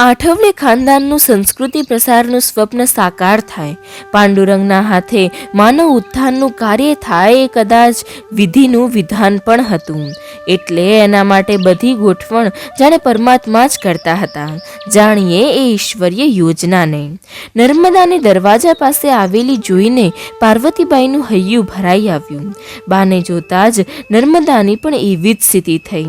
આઠવલે ખાનદાનનું સંસ્કૃતિ પ્રસારનું સ્વપ્ન સાકાર થાય. પાંડુરંગના હાથે માનવ ઉત્થાનનું કાર્ય થાય એ કદાચ વિધિનું વિધાન પણ હતું. એટલે એના માટે બધી ગોઠવણ જાણે પરમાત્મા જ કરતા હતા. જાણીએ એ ઈશ્વરીય યોજનાને. નર્મદાને દરવાજા પાસે આવેલી જોઈને પાર્વતીબાઈનું હૈયું ભરાઈ આવ્યું. બાને જોતા જ નર્મદાની પણ એવી જ સ્થિતિ થઈ.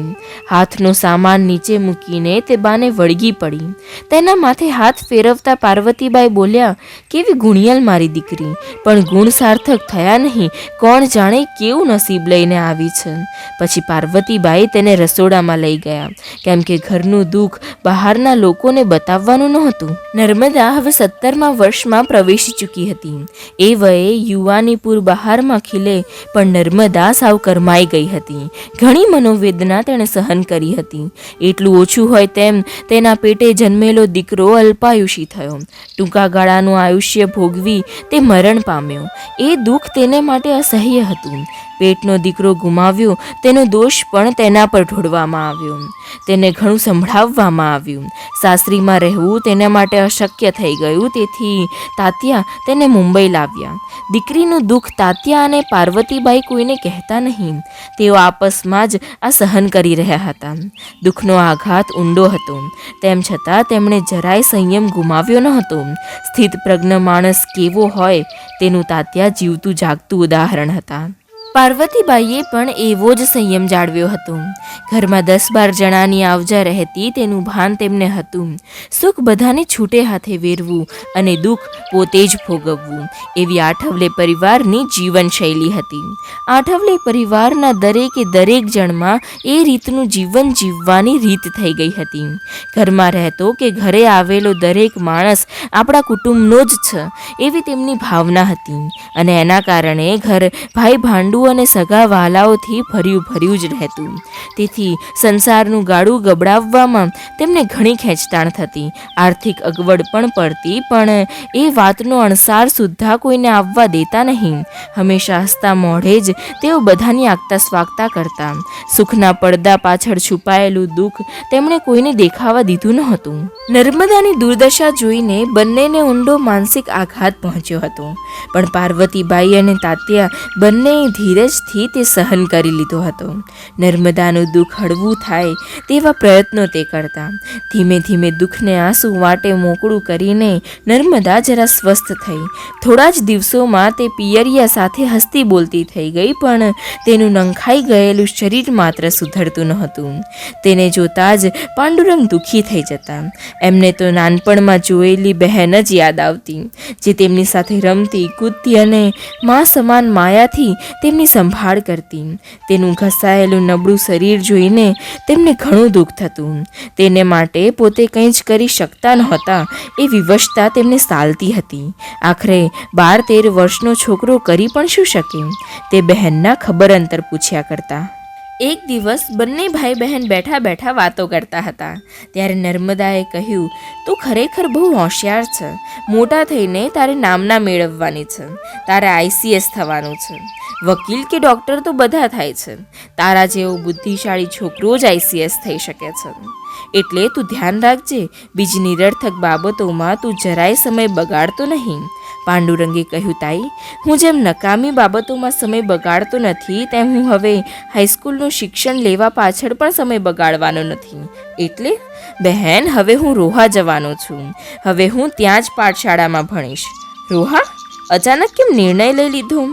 હાથનો સામાન નીચે મૂકીને તે બાને વળગી પડી. તેના માથે હાથ ફેરવતા પાર્વતીબાઈ બોલ્યા, કેવી ગુણિયલ મારી દીકરી. પણ ગુણ સાર્થક થયા નહીં. કોણ જાણે કેવું નસીબ લઈને આવી છે. પછી પાર્વતીબાઈ તેને રસોડામાં લઈ ગયા. કેમ કે ઘરનું દુઃખ બહારના લોકોને બતાવવાનું નહોતું. નર્મદા હવે સત્તરમા વર્ષમાં પ્રવેશી ચૂકી હતી. એ વયે યુવાનીપુર બહારમાં ખીલે પણ નર્મદા સાવ કરમાઈ ગઈ હતી. ઘણી મનોવેદના તેણે સહન કરી હતી. એટલું ઓછું હોય તેમ તેના પેટે જન્મેલો દીકરો અલ્પાયુષી થયો. ટૂંકા ગાળાનું આયુષ્ય ભોગવી તે મરણ પામ્યો. એ દુઃખ તેને માટે અસહ્ય હતું. પેટનો દીકરો ગુમાવ્યો, તેનો દોષ પણ તેના પર ઢોળવામાં આવ્યું. તેને ઘણું સંભળાવવામાં આવ્યું. સાસરીમાં રહેવું તેના માટે અશક્ય થઈ ગયું, તેથી તાત્યા તેને મુંબઈ લાવ્યા. દીકરીનું દુઃખ તાત્યા અને પાર્વતીબાઈ કોઈને કહેતા નહીં. તેઓ આપસમાં જ આ સહન કરી રહ્યા હતા. દુઃખનો આઘાત ઊંડો હતો. તેમ છતાં તેમણે જરાય સંયમ ગુમાવ્યો ન હતો. સ્થિત પ્રજ્ઞ માણસ કેવો હોય તેનું તાત્યા જીવતું જાગતું ઉદાહરણ હતા. પાર્વતીબાઈએ પણ એવો જ સંયમ જાળવ્યો હતો. ઘરમાં દસ બાર જણાની આવજા રહેતી તેનું ભાન તેમને હતું. સુખ બધાને છૂટે હાથે વેરવું અને દુઃખ પોતે જ ભોગવવું એવી આઠવલે પરિવારની જીવનશૈલી હતી. આઠવલે પરિવારના દરેકે દરેક જણમાં એ રીતનું જીવન જીવવાની રીત થઈ ગઈ હતી. ઘરમાં રહેતો કે ઘરે આવેલો દરેક માણસ આપણા કુટુંબનો જ છે એવી તેમની ભાવના હતી અને એના કારણે ઘર ભાઈ ભાંડુ અને સગા વહાલાઓથી ભર્યું ભર્યું જ રહેતું. તેથી સંસારનું ગાડું ગબડાવવામાં તેમને ઘણી ખેંચતાણ થતી. આર્થિક અગવડ પણ પડતી, પણ એ વાતનો અણસાર સુદ્ધા કોઈને આવવા દેતા નહીં. હંમેશા હસતા મોઢે જ તેઓ બધાની આગતા સ્વાગતા કરતા. સુખના પડદા પાછળ છુપાયેલું દુઃખ તેમણે કોઈને દેખાવા દીધું નહોતું. નર્મદાની દુર્દશા જોઈને બંનેને ઊંડો માનસિક આઘાત પહોંચ્યો હતો. પણ પાર્વતીબાઈ અને તાત્યા બંને ધીરજથી તે સહન કરી લીધો હતો. નર્મદાનું દુઃખ હળવું થાય તેવા પ્રયત્નો તે કરતા. ધીમે ધીમે દુઃખને આંસુ વાટે મોકળું કરીને નર્મદા જરા સ્વસ્થ થઈ. થોડા જ દિવસોમાં તે પિયરિયા સાથે હસતી બોલતી થઈ ગઈ, પણ તેનું નંખાઈ ગયેલું શરીર માત્ર સુધરતું નહોતું. તેને જોતા જ પાંડુરંગ દુઃખી થઈ જતા. એમને તો નાનપણમાં જોયેલી બહેન જ યાદ આવતી, જે તેમની સાથે રમતી, કૂદતી અને મા સમાન માયાથી તેમની સંભાળ કરતી. તેનું ઘસાયેલું નબળું શરીર જોઈને તેમને ઘણું દુઃખ થતું. તેને માટે પોતે કંઈ જ કરી શકતા નહોતા એ વિવશતા તેમને સાલતી હતી. આખરે બાર તેર વર્ષનો છોકરો કરી પણ શું શકે? તે બહેનના ખબર અંતર પૂછ્યા કરતા. એક દિવસ બંને ભાઈ બહેન બેઠા બેઠા વાતો કરતા હતા. ત્યારે નર્મદાએ કહ્યું, તું ખરેખર બહુ હોશિયાર છે. મોટા થઈને તારે નામના મેળવવાની છે. તારે આઈસીએસ થવાનું છે. વકીલ કે ડૉક્ટર તો બધા થાય છે. તારા જેવો બુદ્ધિશાળી છોકરો જ આઈસીએસ થઈ શકે છે. એટલે તું ધ્યાન રાખજે. બીજી નિરર્થક બાબતોમાં તું જરાય સમય બગાડતો નહીં. પાંડુરંગે કહ્યું, તાઈ, હું જેમ નકામી બાબતોમાં સમય બગાડતો નથી, તેમ હું હવે હાઈસ્કૂલનું શિક્ષણ લેવા પાછળ પણ સમય બગાડવાનો નથી. એટલે, બહેન, હવે હું રોહા જવાનો છું. હવે હું ત્યાં જ પાઠશાળામાં ભણીશ. રોહા? અચાનક કેમ નિર્ણય લઈ લીધો?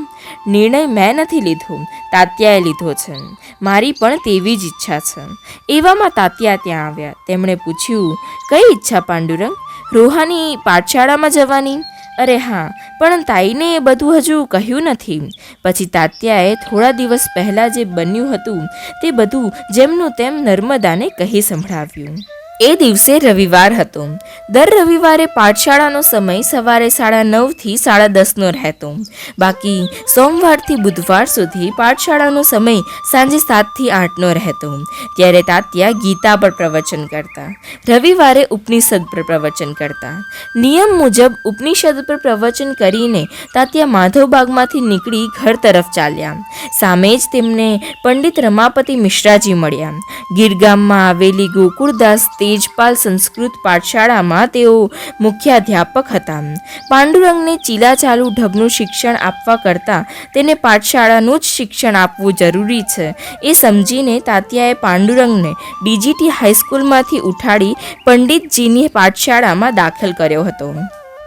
નિર્ણય મેં નથી લીધો. તાત્યાએ લીધો છે. મારી પણ તેવી જ ઈચ્છા છે. એવામાં તાત્યા ત્યાં આવ્યા. તેમણે પૂછ્યું, કઈ ઈચ્છા, પાંડુરંગ? રોહાની પાઠશાળામાં જવાની? અરે હા, પણ તાઈને એ બધું હજુ કહ્યું નથી. પછી તાત્યાએ થોડા દિવસ પહેલાં જે બન્યું હતું, તે બધું જેમનું તેમ નર્મદાને કહી સંભળાવ્યું. એ દિવસે રવિવાર હતો. દર રવિવારે પાઠશાળાનો સમય સવારે સાડા નવથી સાડા દસનો રહેતો. બાકી સોમવારથી બુધવાર સુધી પાઠશાળાનો સમય સાંજે સાતથી આઠનો રહેતો. ત્યારે તાત્યા ગીતા પર પ્રવચન કરતા. રવિવારે ઉપનિષદ પર પ્રવચન કરતા. નિયમ મુજબ ઉપનિષદ પર પ્રવચન કરીને તાત્યા માધવબાગમાંથી નીકળી ઘર તરફ ચાલ્યા. સામે જ તેમને પંડિત રમાપતિ મિશ્રાજી મળ્યા. ગીરગામમાં આવેલી ગોકુળદાસ તે તેજપાલ સંસ્કૃત પાઠશાળામાં તેઓ મુખ્યાધ્યાપક હતા. પાંડુરંગને ચીલાચાલુ ઢબનું શિક્ષણ આપવા કરતાં તેને પાઠશાળાનું જ શિક્ષણ આપવું જરૂરી છે. એ સમજીને તાત્યાએ પાંડુરંગને ડીજીટી હાઈસ્કૂલમાંથી ઉઠાડી પંડિતજીની પાઠશાળામાં દાખલ કર્યો હતો.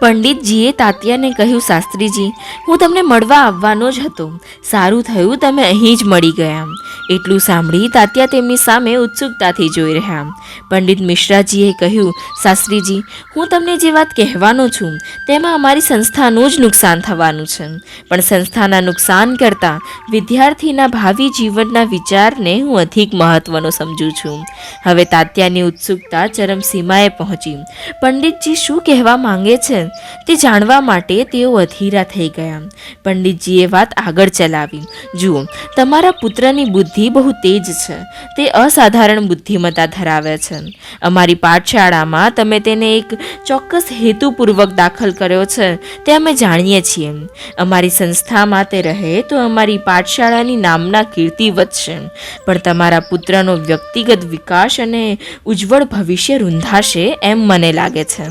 પંડિતજીએ તાત્યાને કહ્યું, શાસ્ત્રીજી, હું તમને મળવા આવવાનો જ હતો. સારું થયું, તમે અહીં જ મળી ગયા. એટલું સાંભળી તાત્યા તેમની સામે ઉત્સુકતાથી જોઈ રહ્યા. પંડિત મિશ્રાજીએ કહ્યું શાસ્ત્રીજી હું તમને જે વાત કહેવાનો છું, તેમાં અમારી સંસ્થાનું જ નુકસાન થવાનું છે. પણ સંસ્થાના નુકસાન કરતાં વિદ્યાર્થીના ભાવિ જીવનના વિચારને હું અધિક મહત્વનો સમજું છું. હવે તાત્યાની ઉત્સુકતા ચરમસીમાએ પહોંચી. પંડિતજી શું કહેવા માંગે છે તે જાણવા માટે તેઓ અધીરા થઈ ગયા. પંડિતજીએ વાત આગળ ચલાવી. જુઓ, તમારા પુત્રની બુદ્ધિ બહુ તેજ છે. તે અસાધારણ બુદ્ધિમત્તા ધરાવે છે. અમારી પાઠશાળામાં તમે તેને એક ચોક્કસ હેતુપૂર્વક દાખલ કર્યો છે, તે અમે જાણીએ છીએ. અમારી સંસ્થામાં તે રહે તો અમારી પાઠશાળાની નામના કીર્તિ વધશે, પણ તમારા પુત્રનો વ્યક્તિગત વિકાસ અને ઉજ્જવળ ભવિષ્ય રૂંધાશે એમ મને લાગે છે.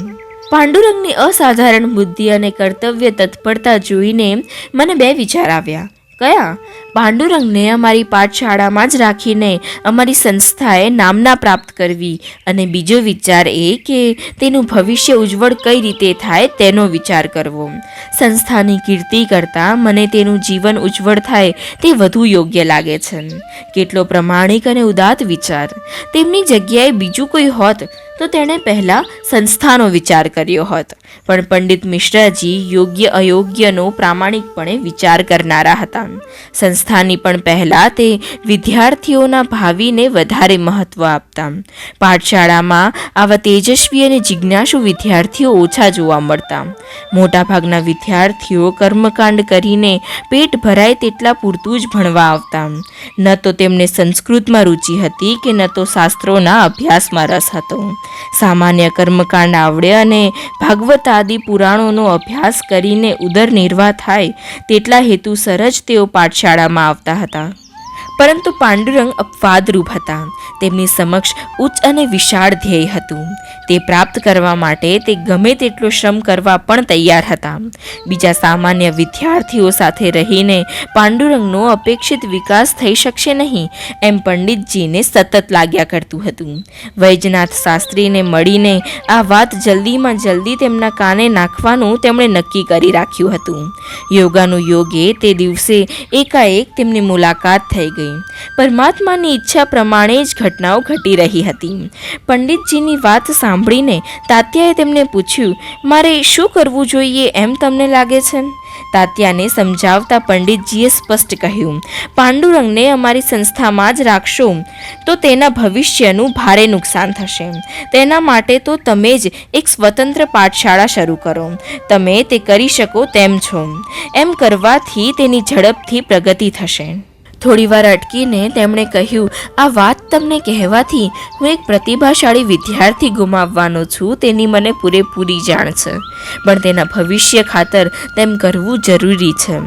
પાંડુરંગની અસાધારણ બુદ્ધિ અને કર્તવ્ય તત્પરતા જોઈને મને બે વિચાર આવ્યા. કયા? પાંડુરંગને અમારી પાઠશાળામાં જ રાખીને અમારી સંસ્થાએ નામના પ્રાપ્ત કરવી. અને બીજો વિચાર એ કે તેનું ભવિષ્ય ઉજ્જવળ કઈ રીતે થાય તેનો વિચાર કરવો. સંસ્થાની કીર્તિ કરતાં મને તેનું જીવન ઉજ્જવળ થાય તે વધુ યોગ્ય લાગે છે. કેટલો પ્રમાણિક અને ઉદાત વિચાર. તેમની જગ્યાએ બીજું કોઈ હોત તો તેણે પહેલાં સંસ્થાનો વિચાર કર્યો હોત. પણ પંડિત મિશ્રાજી યોગ્ય અયોગ્યનો પ્રામાણિકપણે વિચાર કરનારા હતા. સંસ્થાની પણ પહેલાં તે વિદ્યાર્થીઓના ભાવિને વધારે મહત્ત્વ આપતા. પાઠશાળામાં આવા તેજસ્વી અને જિજ્ઞાસુ વિદ્યાર્થીઓ ઓછા જોવા મળતા. મોટાભાગના વિદ્યાર્થીઓ કર્મકાંડ કરીને પેટ ભરાય તેટલા પૂરતું જ ભણવા આવતા. ન તો તેમને સંસ્કૃતમાં રુચિ હતી કે ન તો શાસ્ત્રોના અભ્યાસમાં રસ હતો. સામાન્ય કર્મકાંડ આવડે અને ભાગવત આદિ પુરાણોનો અભ્યાસ કરીને ઉદર નિર્વાહ થાય તેટલા હેતુસર જ તેઓ પાઠશાળામાં આવતા હતા. પરંતુ પાંડુરંગ અપવાદરૂપ હતા. તેમની સમક્ષ ઉચ્ચ અને વિશાળ ધ્યેય હતું. તે પ્રાપ્ત કરવા માટે તે ગમે તેટલો શ્રમ કરવા પણ તૈયાર હતા. બીજા સામાન્ય વિદ્યાર્થીઓ સાથે રહીને પાંડુરંગનો અપેક્ષિત વિકાસ થઈ શકશે નહીં એમ પંડિતજીને સતત લાગ્યા કરતું હતું. વૈજનાથ શાસ્ત્રીને મળીને આ વાત જલ્દીમાં જલ્દી તેમના કાને નાખવાનું તેમણે નક્કી કરી રાખ્યું હતું. યોગાનું યોગે તે દિવસે એકાએક તેમની મુલાકાત થઈ ગઈ. પરમાત્માની ઈચ્છા પ્રમાણે જ ઘટનાઓ ઘટી રહી હતી. પંડિતજીની વાત સાંભળીને તાત્યાએ તેમને પૂછ્યું, મારે શું કરવું જોઈએ એમ તમને લાગે છે? તાત્યાને સમજાવતા પંડિતજીએ સ્પષ્ટ કહ્યું, પાંડુરંગને અમારી સંસ્થામાં જ રાખશો, તો તેના ભવિષ્યનું ભારે નુકસાન થશે. તેના માટે તો તમે જ એક સ્વતંત્ર પાઠશાળા શરૂ કરો. તમે તે કરી શકો તેમ છો. એમ કરવાથી તેની ઝડપથી પ્રગતિ થશે. થોડીવાર અટકીને તેમણે કહ્યું, આ વાત તમને કહેવાથી હું એક પ્રતિભાશાળી વિદ્યાર્થી ગુમાવવાનો છું, તેની મને પૂરેપૂરી જાણ છે. પણ તેના ભવિષ્ય ખાતર તેમ કરવું જરૂરી છે.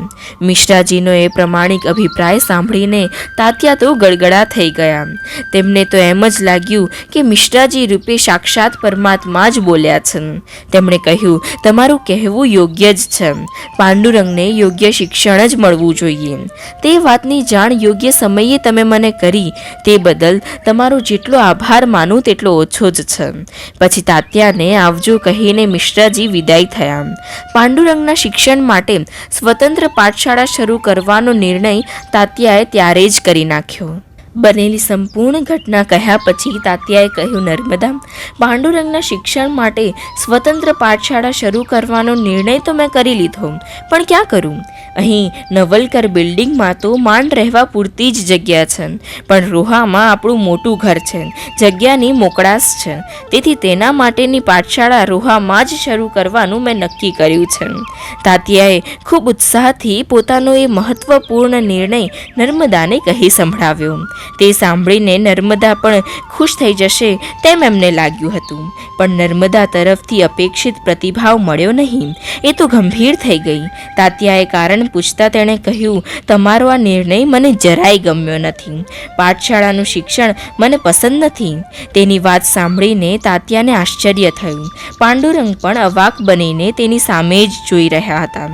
મિશ્રાજીનો એ પ્રમાણિક અભિપ્રાય સાંભળીને તાત્યા તો ગળગળા થઈ ગયા. તેમને તો એમ જ લાગ્યું કે મિશ્રાજી રૂપે સાક્ષાત પરમાત્મા જ બોલ્યા છે. તેમણે કહ્યું, તમારું કહેવું યોગ્ય જ છે. પાંડુરંગને યોગ્ય શિક્ષણ જ મળવું જોઈએ. તે વાતની જાણ યોગ્ય સમયે તમે મને કરી. તે બદલ તમારો જેટલો આભાર માનું તેટલો ઓછો જ છે. પછી તાત્યાને આવજો કહીને મિશ્રાજી વિદાય થયા. પાંડુરંગના શિક્ષણ માટે સ્વતંત્ર પાઠશાળા શરૂ કરવાનો નિર્ણય તાત્યાએ ત્યારે જ કરી નાખ્યો. બનેલી સંપૂર્ણ ઘટના કહ્યા પછી તાત્યાએ કહ્યું, નર્મદા, પાંડુરંગના શિક્ષણ માટે સ્વતંત્ર પાઠશાળા શરૂ કરવાનો નિર્ણય તો મેં કરી લીધો. પણ ક્યાં કરું? અહીં નવલકર બિલ્ડિંગમાં તો માંડ રહેવા પૂરતી જ જગ્યા છે. પણ રોહામાં આપણું મોટું ઘર છે. જગ્યાની મોકળાશ છે. તેથી તેના માટેની પાઠશાળા રોહામાં જ શરૂ કરવાનું મેં નક્કી કર્યું છે. તાત્યાએ ખૂબ ઉત્સાહથી પોતાનો એ મહત્વપૂર્ણ નિર્ણય નર્મદાને કહી સંભળાવ્યો. તે સાંભળીને નર્મદા પણ ખુશ થઈ જશે તેમ એમને લાગ્યું હતું. પણ નર્મદા તરફથી અપેક્ષિત પ્રતિભાવ મળ્યો નહીં. એ તો ગંભીર થઈ ગઈ. તાત્યાએ કારણ પૂછતા તેણે કહ્યું, તમારો આ નિર્ણય મને જરાય ગમ્યો નથી. પાઠશાળાનું શિક્ષણ મને પસંદ નથી. તેની વાત સાંભળીને તાત્યાને આશ્ચર્ય થયું. પાંડુરંગ પણ અવાક બનીને તેની સામે જ જોઈ રહ્યા હતા.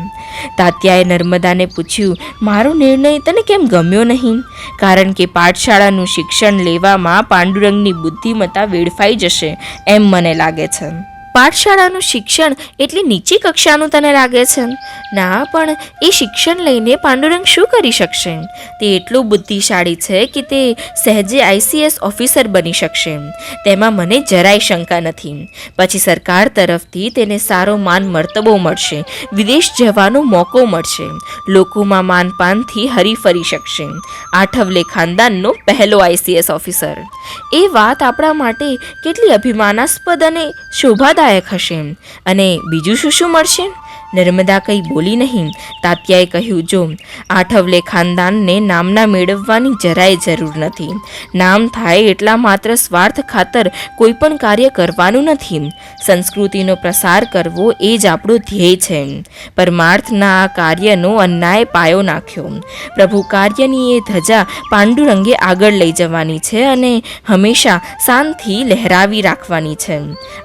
તાત્યાએ નર્મદાને પૂછ્યું, મારો નિર્ણય તને કેમ ગમ્યો નહીં? કારણ કે પાઠશાળાનું શિક્ષણ લેવામાં પાંડુરંગની બુદ્ધિમત્તા વેડફાઈ જશે એમ મને લાગે છે. પાઠશાળાનું શિક્ષણ એટલી નીચી કક્ષાનું તને લાગે છે? ના, પણ એ શિક્ષણ લઈને પાંડુરંગ શું કરી શકશે? તે એટલો બુદ્ધિશાળી છે કે તે સહેજે આઈસીએસ ઓફિસર બની શકશે. તેમાં મને જરાય શંકા નથી. પછી સરકાર તરફથી તેને સારો માન મર્તબો મળશે. વિદેશ જવાનો મોકો મળશે. લોકોમાં માનપાનથી હરીફરી શકશે. આઠવલે ખાનદાનનો પહેલો આઈસીએસ ઓફિસર. એ વાત આપણા માટે કેટલી અભિમાનાસ્પદ અને શોભાદાયક હશે. અને બીજું શું શું મળશે? નર્મદા કંઈ બોલી નહીં. તાત્યાએ કહ્યું, જો, આઠવલે ખાનદાનને નામના મેળવવાની જરાય જરૂર નથી. નામ થાય એટલા માત્ર સ્વાર્થ ખાતર કોઈ પણ કાર્ય કરવાનું નથી. સંસ્કૃતિનો પ્રસાર કરવો એ જ આપણો ધ્યેય છે. પરમાર્થના આ કાર્યનો અન્યાય પાયો નાખ્યો. પ્રભુ કાર્યની એ ધજા પાંડુરંગે આગળ લઈ જવાની છે અને હંમેશા શાંતિ લહેરાવી રાખવાની છે.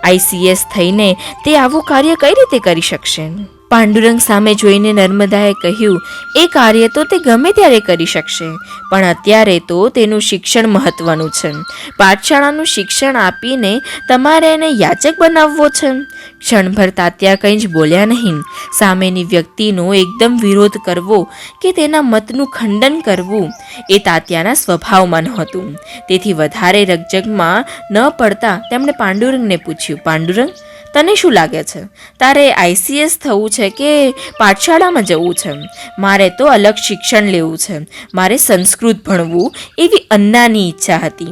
આઈસીએસ થઈને તે આવું કાર્ય કઈ રીતે કરી શકશે? પાંડુરંગ સામે જોઈને નર્મદાએ કહ્યું, એ કાર્ય તો તે ગમે ત્યારે કરી શકશે, પણ અત્યારે તો તેનું શિક્ષણ મહત્વનું છે. પાઠશાળાનું શિક્ષણ આપીને તમારે એને યાચક બનાવવો છે. ક્ષણભર તાત્યા કંઈ જ બોલ્યા નહીં. સામેની વ્યક્તિનો એકદમ વિરોધ કરવો કે તેના મતનું ખંડન કરવું એ તાત્યાના સ્વભાવમાં નહોતું. તેથી વધારે રકજગમાં ન પડતા તેમણે પાંડુરંગને પૂછ્યું, પાંડુરંગ તને શું લાગે છે? તારે આઈસીએસ થવું છે કે પાઠશાળામાં જવું છે? મારે તો અલગ શિક્ષણ લેવું છે. મારે સંસ્કૃત ભણવું એવી અન્નાની ઈચ્છા હતી.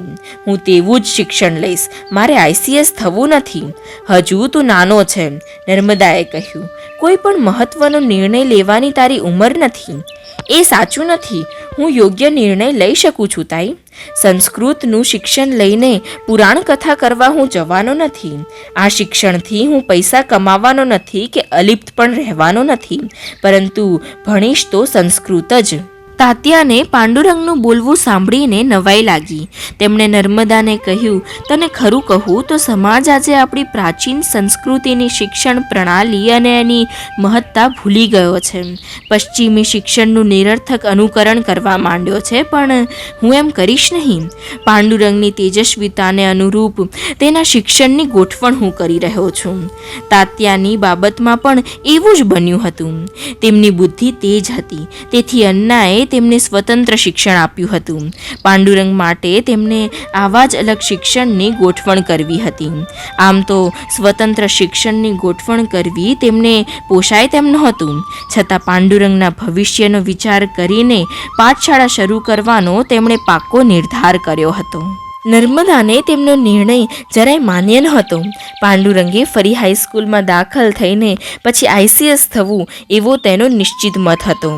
હું તેવું જ શિક્ષણ લઈશ. મારે આઈસીએસ થવું નથી. હજુ તું નાનો છે, નર્મદાએ કહ્યું. કોઈ પણ મહત્વનો નિર્ણય લેવાની તારી ઉંમર નથી. એ સાચું નથી. હું યોગ્ય નિર્ણય લઈ શકું છું, તાઈ. સંસ્કૃતનું શિક્ષણ લઈને પુરાણ કથા કરવા હું જવાનો નથી. આ શિક્ષણથી હું પૈસા કમાવાનો નથી કે અલિપ્ત પણ રહેવાનો નથી. પરંતુ ભણીશ તો સંસ્કૃત જ. તાત્યાને પાંડુરંગનું બોલવું સાંભળીને નવાઈ લાગી. તેમણે નર્મદાને કહ્યું, તને ખરું કહું તો સમાજ આજે આપણી પ્રાચીન સંસ્કૃતિની શિક્ષણ પ્રણાલી અને એની મહત્તા ભૂલી ગયો છે. પશ્ચિમી શિક્ષણનું નિરર્થક અનુકરણ કરવા માંડ્યો છે, પણ હું એમ કરીશ નહીં. પાંડુરંગની તેજસ્વીતાને અનુરૂપ તેના શિક્ષણની ગોઠવણ હું કરી રહ્યો છું. તાત્યાની બાબતમાં પણ એવું જ બન્યું હતું. તેમની બુદ્ધિ તેજ હતી. તેથી અન્નાએ તેમને સ્વતંત્ર શિક્ષણ આપ્યું હતું. પાંડુરંગ માટે તેમને આવા જ અલગ શિક્ષણની ગોઠવણ કરવી હતી. આમ તો સ્વતંત્ર શિક્ષણની ગોઠવણ કરવી તેમને પોષાય તેમ નહોતું. છતાં પાંડુરંગના ભવિષ્યનો વિચાર કરીને પાઠશાળા શરૂ કરવાનો તેમણે પાક્કો નિર્ધાર કર્યો હતો. નર્મદાને તેમનો નિર્ણય જરાય માન્ય નહોતો પાંડુરંગે ફરી હાઈસ્કૂલમાં દાખલ થઈને પછી આઈસીએસ થવું એવો તેનો નિશ્ચિત મત હતો.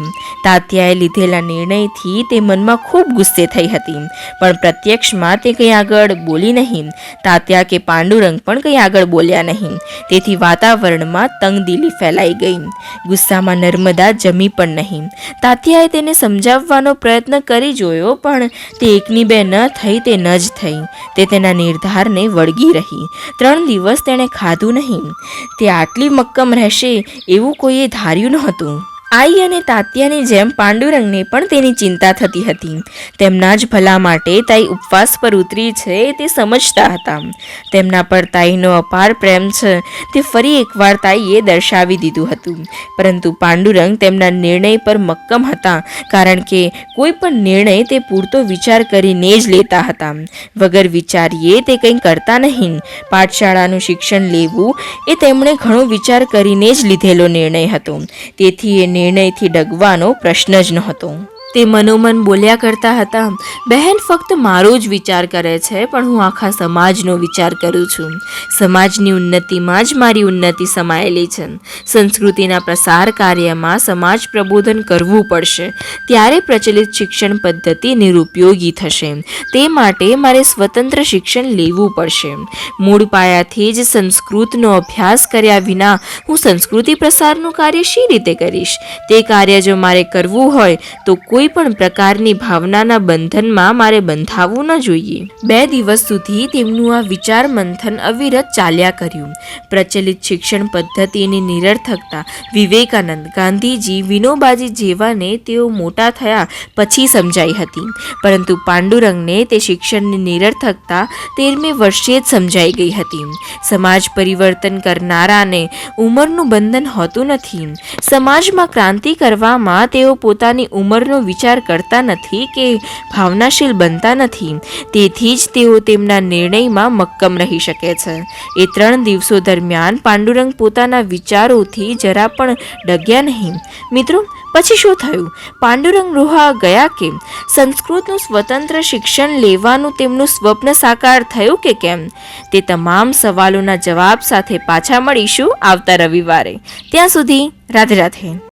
તાત્યાએ લીધેલા નિર્ણયથી તે મનમાં ખૂબ ગુસ્સે થઈ હતી. પણ પ્રત્યક્ષમાં તે કંઈ આગળ બોલી નહીં. તાત્યા કે પાંડુરંગ પણ કંઈ આગળ બોલ્યા નહીં. તેથી વાતાવરણમાં તંગદિલી ફેલાઈ ગઈ. ગુસ્સામાં નર્મદા જમી પણ નહીં. તાત્યાએ તેને સમજાવવાનો પ્રયત્ન કરી જોયો, પણ તે એકની બે ન થઈ તે ન જ થઈ તે તેના નિર્ધારને વળગી રહી. ત્રણ દિવસ તેણે ખાધું નહીં. તે આટલી મક્કમ રહેશે એવું કોઈએ ધાર્યું નહોતું. આઈ અને તાત્યાની જેમ પાંડુરંગને પણ તેની ચિંતા થતી હતી. તેમના જ ભલા માટે તાઈ ઉપવાસ પર ઉતરી છે તે સમજતા હતા. તેમના પર તાઈનો અપાર પ્રેમ છે તે ફરી એકવાર તાઈએ દર્શાવી દીધું હતું. પરંતુ પાંડુરંગ તેમના નિર્ણય પર મક્કમ હતા, કારણ કે કોઈ પણ નિર્ણય તે પૂરતો વિચાર કરીને જ લેતા હતા. વગર વિચારીએ તે કંઈ કરતા નહીં. પાઠશાળાનું શિક્ષણ લેવું એ તેમણે ઘણો વિચાર કરીને જ લીધેલો નિર્ણય હતો. તેથી એ નિર્ણયથી ડગવાનો પ્રશ્ન જ નહોતો. તે મનોમન બોલ્યા કરતા હતા, બહેન, ફક્ત મારો જ વિચાર કરે છે, પણ હું આખા સમાજનો વિચાર કરું છું. સમાજની ઉન્નતિમાં જ મારી ઉન્નતિ સમાયેલી છે. સંસ્કૃતિના પ્રસાર કાર્યમાં સમાજ પ્રબોધન કરવું પડશે. ત્યારે પ્રચલિત શિક્ષણ પદ્ધતિ નિરુપયોગી થશે. તે માટે મારે સ્વતંત્ર શિક્ષણ લેવું પડશે. મૂળ પાયાથી જ સંસ્કૃતનો અભ્યાસ કર્યા વિના હું સંસ્કૃતિ પ્રસારનું કાર્ય શી રીતે કરીશ? તે કાર્ય જો મારે કરવું હોય, તો કોઈ પણ પ્રકારની ભાવનાના બંધનમાં મારે બંધાવવું ન જોઈએ. બે દિવસ સુધી તેમનું આ વિચાર મંથન અવિરત ચાલ્યા કર્યું. પ્રચલિત શિક્ષણ પદ્ધતિની નિરર્થકતા, વિવેકાનંદ ગાંધીજી વિનોબાજી જેવાને તેઓ મોટા થયા પછી સમજાઈ હતી. પરંતુ પાંડુરંગને તે શિક્ષણની નિરર્થકતા તેરમી વર્ષે જ સમજાઈ ગઈ હતી. સમાજ પરિવર્તન કરનારાને ઉંમરનું બંધન હોતું નથી. સમાજમાં ક્રાંતિ કરવામાં તેઓ પોતાની ઉંમરનો વિચાર કરતા નથી કે ભાવનાશીલ બનતા નથી. તેથી જ તેઓ તેમના નિર્ણયમાં મક્કમ રહી શકે છે. એ ત્રણ દિવસો દરમિયાન પાંડુરંગ પોતાના વિચારોથી જરા પણ ડગ્યા નહીં. મિત્રો, પછી શું થયું? પાંડુરંગ રોહા ગયા કે? સંસ્કૃતનું સ્વતંત્ર શિક્ષણ લેવાનું તેમનું સ્વપ્ન સાકાર થયું કે કેમ? તે તમામ સવાલોના જવાબ સાથે પાછા મળીશું આવતા રવિવારે. ત્યાં સુધી રાધે રાધે.